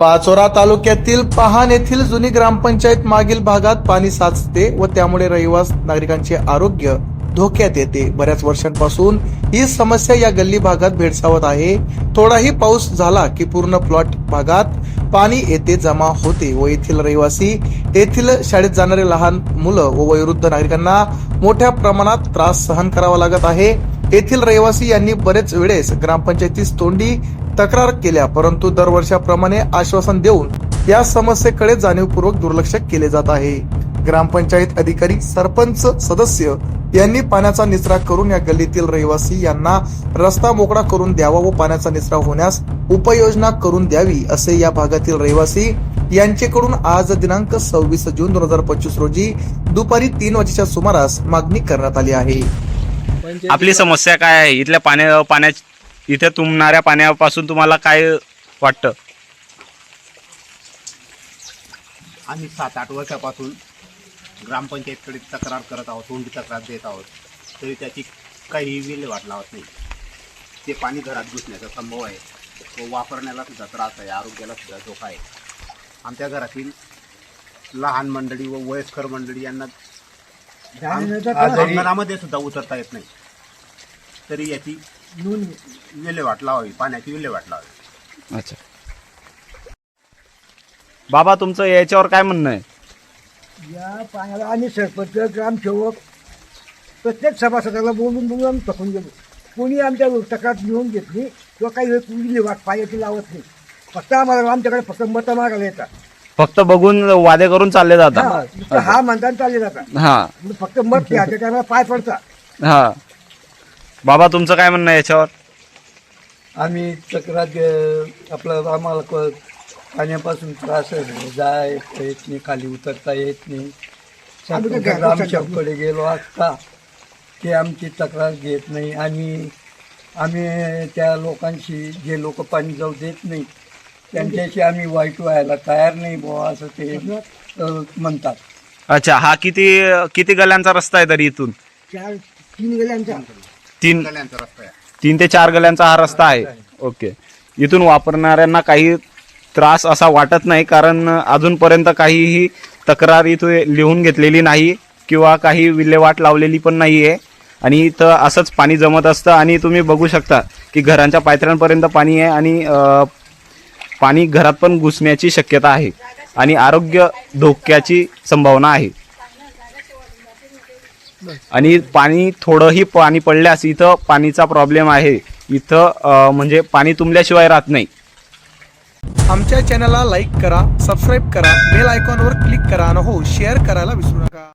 पाचोरा तालुक्यातील पहान येथील जुनी ग्रामपंचायत मागील भागात पाणी साचते व त्यामुळे रहिवास नागरिकांचे आरोग्य धोक्यात येते. बऱ्याच वर्षांपासून ही समस्या या गल्ली भागात भेडसावत आहे. थोडाही पाऊस झाला की पूर्ण प्लॉट भागात पाणी येथे जमा होते व येथील रहिवासी येथील शाळेत जाणारे लहान मुलं व वयोवृद्ध नागरिकांना मोठ्या प्रमाणात त्रास सहन करावा लागत आहे. येथील रहिवासी यांनी बरेच वेळेस ग्रामपंचायतीस तोंडी तक्रार केल्या परंतु दरवर्षाप्रमाणे आश्वासन देऊन या समस्येकडे जाणीवपूर्वक दुर्लक्ष केले जात आहे. ग्रामपंचायत अधिकारी सरपंच सदस्य यांनी पाण्याचा निचरा करून या गल्लीतील रहिवासी यांना रस्ता मोकळा करून द्यावा व पाण्याचा निचरा होण्यास उपाययोजना करून द्यावी असे या भागातील रहिवासी यांच्याकडून आज दिनांक सव्वीस जून दोन हजार पंचवीस रोजी दुपारी तीन वाजेच्या सुमारास मागणी करण्यात आली आहे. आपली समस्या काय आहे? इथल्या पाण्या पाण्याची इथे तुंबणाऱ्या पाण्यापासून तुम्हाला काय वाटतं? आम्ही सात आठ वर्षापासून ग्रामपंचायतकडे तक्रार करत आहोत तोंडी तक्रार देत आहोत. तरी त्याची काही विल्हेवाट लावत नाही. ते पाणी घरात घुसण्याचा संभव आहे. तो वापरण्याला सुद्धा त्रास आहे आरोग्याला सुद्धा धोका आहे. आमच्या घरातील लहान मंडळी व वयस्कर मंडळी यांना अंगणामध्ये सुद्धा उतरता येत नाही. तरी याची विल्हेवाट लावावी पाण्याची विल्हेवाट लावावी अच्छा. बाबा तुमचं याच्यावर काय म्हणणं आहे? या पाण्याला आम्ही सरपंच ग्रामसेवक प्रत्येक सभासदाला बोलून बोलून आम्ही थकून गेलो. कोणी आमच्या तक्रार लिहून घेतली किंवा काही वेळ कुणी वाट पायाची लावत नाही. फक्त आम्हाला आमच्याकडे फक्त मतं मागायला येतात. फक्त बघून वादे करून चालले हा, जातात नुसतं हा म्हणतात चालले जातात. हा. फक्त मत घ्यायच्या टायमाला पाय पडतात. हा. बाबा तुमचं काय म्हणणं आहे याच्यावर? आम्ही तक्रार दे- आपलं आम्हाला क- पाण्यापासून त्रास आहे. जाय येत नाही खाली उतरता येत नाही. आम्ही तर ग्रामसेवकडे गेलो असता ते आमची तक्रार घेत नाही. आणि आम्ही त्या लोकांशी जे लोक पाणी जाऊ देत नाही त्यांच्याशी आम्ही वाईट व्हायला तयार नाही बुवा असं ते अ, म्हणतात. अच्छा हा किती किती गल्यांचा रस्ता आहे तरी इथून? चार तीन गेले आमच्या तीन गल्यांचा रस्ता आहे. तीन ते चार गल्यांचा हा रस्ता आहे. ओके. इथून वापरणाऱ्यांना काही त्रास असा वाटत नाही कारण अजूनपर्यंत काहीही तक्रार इथे लिहून घेतलेली नाही किंवा काही विल्हेवाट लावलेली पण नाही आहे आणि इथं असंच पाणी जमत असतं आणि तुम्ही बघू शकता की घरांच्या पायथ्यांपर्यंत पाणी आहे आणि पाणी घरात पण घुसण्याची शक्यता आहे. आणि आरोग्य धोक्याची संभावना आहे. आणि पाणी थोडंही पाणी पडल्यास इथं पाणीचा प्रॉब्लेम आहे. इथं म्हणजे पाणी तुंबल्याशिवाय राहत नाही. आमच्या चॅनलला लाईक करा सबस्क्राईब करा बेल आयकॉनवर क्लिक करा आणि हो शेअर करायला विसरू नका.